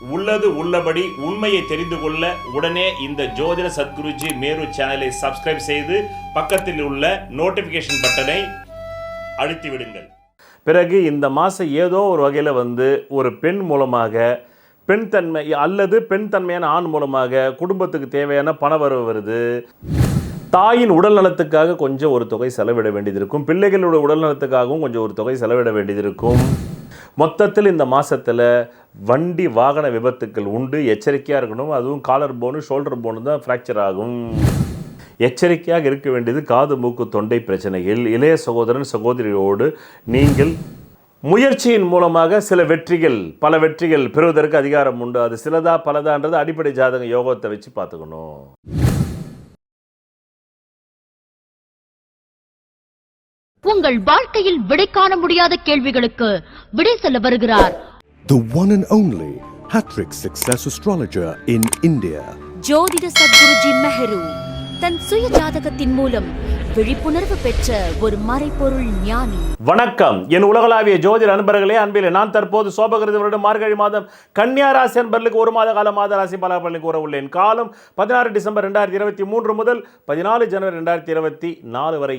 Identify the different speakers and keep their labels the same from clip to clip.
Speaker 1: உள்ளது உள்ளபடி உண்மையை தெரிந்து கொள்ள உடனே இந்த ஜோதிட சத்குருஜி மேரு சேனலை சப்ஸ்கிரைப் செய்து பக்கத்தில் உள்ள நோட்டிஃபிகேஷன் பட்டனை அழுத்தி விடுங்கள். பிறகு இந்த மாதம் ஏதோ ஒரு வகையில் வந்து ஒரு பெண் மூலமாக பெண் தன்மை அல்லது பெண் தன்மையான ஆண் மூலமாக குடும்பத்துக்கு தேவையான பணவரவு வருது. தாயின் உடல் நலத்துக்காக கொஞ்சம் ஒரு தொகை செலவிட வேண்டியது இருக்கும். பிள்ளைகளோட உடல் நலத்துக்காகவும் கொஞ்சம் ஒரு தொகை செலவிட வேண்டியது இருக்கும். மொத்தத்தில் இந்த மாதத்தில் வண்டி வாகன விபத்துக்கள் உண்டு. எச்சரிக்கையாக இருக்கணும். அதுவும் காலர் போனு ஷோல்டர் போனு தான் ஃப்ராக்சர் ஆகும். எச்சரிக்கையாக இருக்க வேண்டியது காது மூக்கு தொண்டை பிரச்சனைகள். இளைய சகோதரன் சகோதரியோடு நீங்கள் முயற்சியின் மூலமாக சில வெற்றிகள் பல வெற்றிகள் பெறுவதற்கு அதிகாரம் உண்டு. அது சிலதா பலதான்றது அடிப்படை ஜாதக யோகத்தை வச்சு பார்த்துக்கணும்.
Speaker 2: உங்கள் வாழ்க்கையில் விடை காண முடியாத கேள்விகளுக்கு விடை சொல்ல வருகிறார்.
Speaker 3: The one and only Hattrick Success Astrologer in India.
Speaker 4: ஜோதிட சத்குருஜி மெஹரு தன் சுய ஜாதகத்தின் மூலம் விழிப்புணர்வு பெற்ற ஒரு மறைபொருள் ஞானி.
Speaker 1: வணக்கம். என் உலகளாவிய ஜோதிட அன்பர்களே அன்பிலே நான் தற்போது சோபகிருதி வருடம் மார்கழி மாதம் கன்னியா ராசி அன்பர்களுக்கு ஒரு மாத கால மாத ராசி பலாபலனை கூற உள்ளேன். காலம் பதினாறு டிசம்பர் ரெண்டாயிரத்தி இருபத்தி மூன்று முதல் பதினாலு ஜனவரி ரெண்டாயிரத்தி இருபத்தி நாலு வரை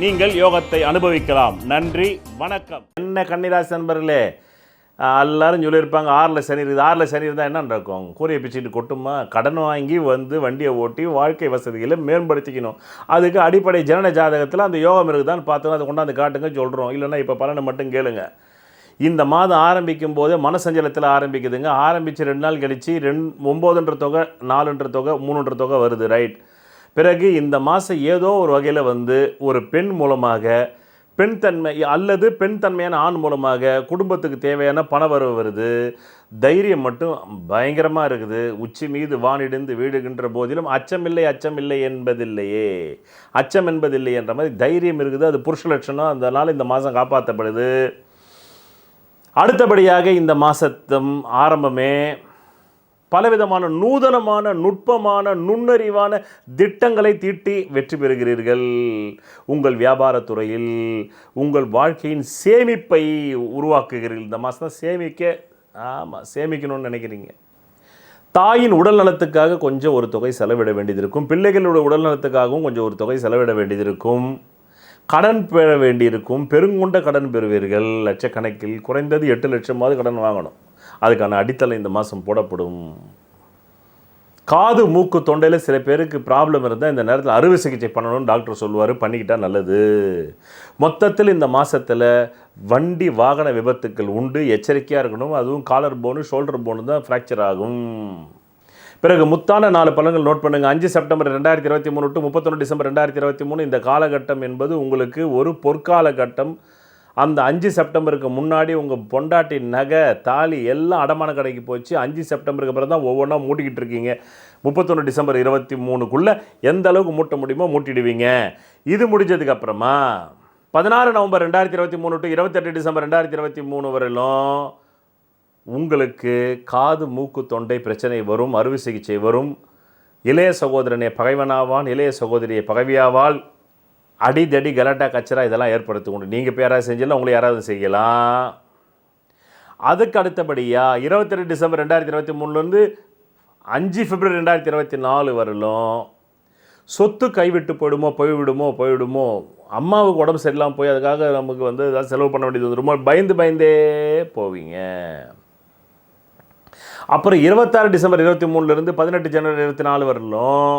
Speaker 1: நீங்கள் யோகத்தை அனுபவிக்கலாம். நன்றி வணக்கம். என்ன கன்னிராசி நண்பர்களே எல்லாரும் சொல்லியிருப்பாங்க ஆறில் சனி இருக்குது. ஆறில் சனி இருந்தால் என்ன நடக்கும்? கூரையை பிச்சுட்டு கொட்டுமா? கடன் வாங்கி வந்து வண்டியை ஓட்டி வாழ்க்கை வசதிகளை மேம்படுத்திக்கணும். அதுக்கு அடிப்படை ஜனன ஜாதகத்தில் அந்த யோகம் இருக்குதான்னு பார்த்தோம் அதை கொண்டாந்து காட்டுங்க சொல்கிறோம் இல்லைன்னா இப்போ பலனை மட்டும் கேளுங்க. இந்த மாதம் ஆரம்பிக்கும் போதே மனசஞ்சலத்தில் ஆரம்பிக்குதுங்க. ஆரம்பித்து ரெண்டு நாள் கழித்து ரெண்டு ஒம்போதுன்ற தொகை நாலுன்ற தொகை மூணுன்ற தொகை வருது ரைட் பிறகு இந்த மாதம் ஏதோ ஒரு வகையில் வந்து ஒரு பெண் மூலமாக பெண் தன்மை அல்லது பெண் தன்மையான ஆண் மூலமாக குடும்பத்துக்கு தேவையான பணவரவு வருது. தைரியம் மட்டும் பயங்கரமாக இருக்குது. உச்சி மீது வானிடிந்து வீடுகின்ற போதிலும் அச்சமில்லை அச்சமில்லை என்பதில்லையே. அச்சம் என்பதில்லை என்ற மாதிரி தைரியம் இருக்குது. அது புருஷ லட்சணம். அதனால் இந்த மாதம் காப்பாற்றப்படுது அடுத்தபடியாக இந்த மாதத்தும் ஆரம்பமே பலவிதமான நூதனமான நுட்பமான நுண்ணறிவான திட்டங்களை தீட்டி வெற்றி பெறுகிறீர்கள். உங்கள் வியாபாரத்துறையில் உங்கள் வாழ்க்கையின் சேமிப்பை உருவாக்குகிறீர்கள். இந்த மாதம் தான் சேமிக்க ஆமாம் சேமிக்கணும்னு நினைக்கிறீங்க. தாயின் உடல் நலத்துக்காக கொஞ்சம் ஒரு தொகை செலவிட வேண்டியது இருக்கும் பிள்ளைகளோட உடல் நலத்துக்காகவும் கொஞ்சம் ஒரு தொகை செலவிட வேண்டியது இருக்கும் கடன் பெற வேண்டியிருக்கும். பெருங்குண்ட கடன் பெறுவீர்கள். லட்சக்கணக்கில் குறைந்தது எட்டு லட்சமாவது கடன் வாங்கணும். அதுக்கான அடித்தளம் இந்த மாதம் போடப்படும். காது மூக்கு தொண்டையில் சில பேருக்கு ப்ராப்ளம் இருந்தால் இந்த நேரத்தில் அறுவை சிகிச்சை பண்ணணும்னு டாக்டர் சொல்லுவார். பண்ணிக்கிட்டால் நல்லது. மொத்தத்தில் இந்த மாதத்தில் வண்டி வாகன விபத்துக்கள் உண்டு. எச்சரிக்கையாக இருக்கணும். அதுவும் காலர் போனு ஷோல்டர் போனு தான் ஃப்ராக்சர் ஆகும். பிறகு முத்தான நாலு பழங்கள் நோட் பண்ணுங்கள் அஞ்சு செப்டம்பர் ரெண்டாயிரத்தி இருபத்தி மூணு டு முப்பத்தொன்று டிசம்பர் ரெண்டாயிரத்தி இருபத்தி மூணு இந்த காலகட்டம் என்பது உங்களுக்கு ஒரு பொற்கால கட்டம் அந்த அஞ்சு செப்டம்பருக்கு முன்னாடி உங்கள் பொண்டாட்டி நகை தாலி எல்லாம் அடமான கடைக்கு போச்சு. அஞ்சு செப்டம்பருக்கு அப்புறம் தான் ஒவ்வொன்றா மூட்டிக்கிட்டு இருக்கீங்க. முப்பத்தொன்று டிசம்பர் இருபத்தி மூணுக்குள்ளே எந்த அளவுக்கு மூட்ட முடியுமோ மூட்டிடுவீங்க. இது முடிஞ்சதுக்கு அப்புறமா பதினாறு நவம்பர் ரெண்டாயிரத்தி இருபத்தி மூணு டு இருபத்தெட்டு டிசம்பர் ரெண்டாயிரத்தி இருபத்தி மூணு வரையிலும் உங்களுக்கு காது மூக்கு தொண்டை பிரச்சனை வரும் அறுவை சிகிச்சை வரும். இளைய சகோதரனை பகைவனாவான் இளைய சகோதரியை பகவியாவாள். அடிதடி கலாட்டா கச்சரா இதெல்லாம் ஏற்படுத்த உண்டு நீங்கள் இப்போ யாராவது செஞ்சலாம் உங்களை யாராவது செய்யலாம். அதுக்கு அடுத்தபடியாக இருபத்தெட்டு டிசம்பர் ரெண்டாயிரத்தி இருபத்தி மூணுலேருந்து அஞ்சு பிப்ரவரி ரெண்டாயிரத்தி இருபத்தி நாலு வரலும் சொத்து கைவிட்டு போயிடுமோ போய்விடுமோ போய்விடுமோ அம்மாவுக்கு உடம்பு சரியில்லாமல் போய் அதுக்காக நமக்கு வந்து ஏதாவது செலவு பண்ண வேண்டியது வந்து ரொம்ப பயந்து பயந்தே போவீங்க. அப்புறம் இருபத்தாறு டிசம்பர் இருபத்தி மூணுலேருந்து பதினெட்டு ஜனவரி இருபத்தி நாலு வரலும்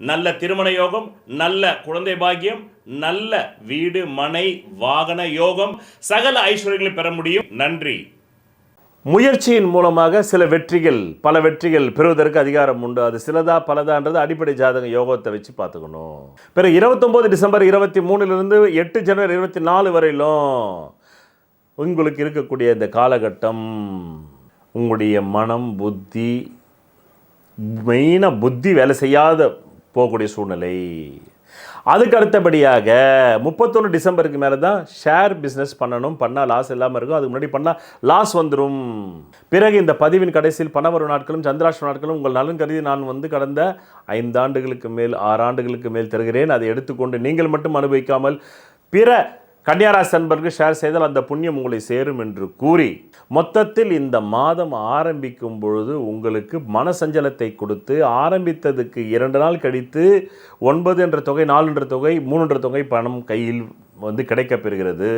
Speaker 1: நல்ல திருமண யோகம் நல்ல குழந்தை பாக்கியம் நல்ல வீடு மனை வாகன யோகம். சகல ஐஸ்வர்யங்களை பெற முடியும். நன்றி. முயற்சியின் மூலமாக சில வெற்றிகள் பல வெற்றிகள் பெறுவதற்கு அதிகாரம் உண்டு. அது சிலதா பலதான்றது அடிப்படை ஜாதக யோகத்தை வச்சு பார்த்துக்கணும். பிறகு இருபத்தொம்போது டிசம்பர் இருபத்தி மூணுலேருந்து எட்டு ஜனவரி இருபத்தி நாலு வரையிலும் உங்களுக்கு இருக்கக்கூடிய இந்த காலகட்டம் உங்களுடைய மனம் புத்தி மெயினாக புத்தி வேலை செய்யாத போகக்கூடிய சூழ்நிலை. அதுக்கு அடுத்தபடியாக முப்பத்தொன்று டிசம்பருக்கு மேலே தான் ஷேர் பிஸ்னஸ் பண்ணணும். பண்ணால் லாஸ் இல்லாமல் இருக்கும். அதுக்கு முன்னாடி பண்ணால் லாஸ் வந்துடும் பிறகு இந்த பதிவின் கடைசியில் பணவரும் நாட்களும் சந்திராஷ்ட நாட்களும் உங்கள் நலன் கருதி நான் வந்து கடந்த ஐந்தாண்டுகளுக்கு மேல் ஆறு ஆண்டுகளுக்கு மேல் தருகிறேன். அதை எடுத்துக்கொண்டு நீங்கள் மட்டும் அனுபவிக்காமல் பிற கன்னியாராசி அன்பர்கள் ஷேர் செய்தால் அந்த புண்ணியம் உங்களை சேரும் என்று கூறி மொத்தத்தில் இந்த மாதம் ஆரம்பிக்கும் பொழுது உங்களுக்கு மனசஞ்சலத்தை கொடுத்து ஆரம்பித்ததுக்கு இரண்டு நாள் கழித்து ஒன்பது என்ற தொகை நாலு என்ற தொகை மூணு என்ற தொகை பணம் கையில் வந்து கிடைக்கப்பெறுகிறது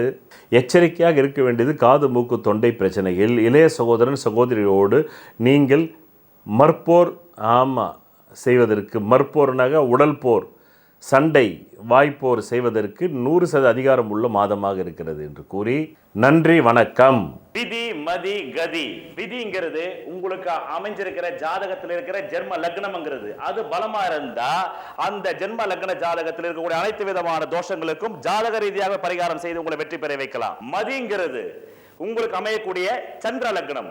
Speaker 1: எச்சரிக்கையாக இருக்க வேண்டியது காது மூக்கு தொண்டை பிரச்சனையில் இளைய சகோதரன் சகோதரியோடு நீங்கள் மற்போர் ஆமாம் செய்வதற்கு மற்போர்னாக உடல் போர். சண்டை வாய்ப்போர் செய்வதற்கு நூறு சத அதிகாரம் உள்ள மாதமாக இருக்கிறது என்று கூறி நன்றி வணக்கம். விதி மதி கதி. விதிங்கிறது உங்களுக்கு அமைஞ்சிருக்கிற ஜாதகத்தில் இருக்கிற ஜென்ம லக்னம்ங்கிறது. அது பலமா இருந்தா அந்த ஜென்ம லக்ன ஜாதகத்தில் இருக்கக்கூடிய அனைத்து விதமான தோஷங்களுக்கும் ஜாதக ரீதியாக பரிகாரம் செய்து உங்களை வெற்றி பெற வைக்கலாம். மதிங்கிறது உங்களுக்கு அமையக்கூடிய சந்திர லக்னம்.